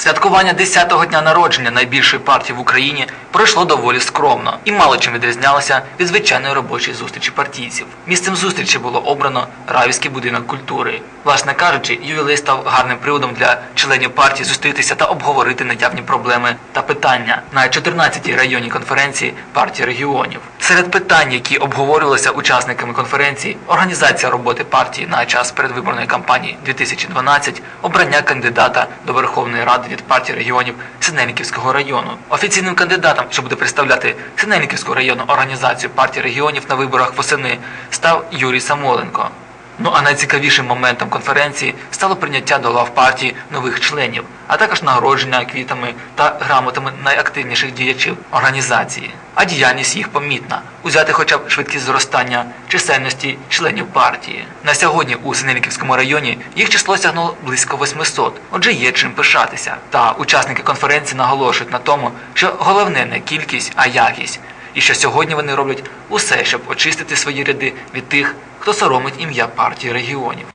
Святкування 10-го дня народження найбільшої партії в Україні пройшло доволі скромно і мало чим відрізнялося від звичайної робочої зустрічі партійців. Місцем зустрічі було обрано Равівський будинок культури. Власне кажучи, ювілей став гарним приводом для членів партії зустрітися та обговорити наявні проблеми та питання на 14-й районній конференції партії регіонів. Серед питань, які обговорювалися учасниками конференції, організація роботи партії на час передвиборної кампанії 2012, обрання кандидата до Верховної Ради від партії регіонів Синельниківського району. Офіційним кандидатом, що буде представляти Синельниківську районну організацію партії регіонів на виборах восени, став Юрій Самоленко. Ну а найцікавішим моментом конференції стало прийняття до лав партії нових членів, а також нагородження квітами та грамотами найактивніших діячів організації. А діяльність їх помітна узяти хоча б швидкість зростання чисельності членів партії. На сьогодні у Синельниківському районі їх число сягнуло близько 800, отже є чим пишатися. Та учасники конференції наголошують на тому, що головне не кількість, а якість і що сьогодні вони роблять усе, щоб очистити свої ряди від тих, хто соромить ім'я партії регіонів.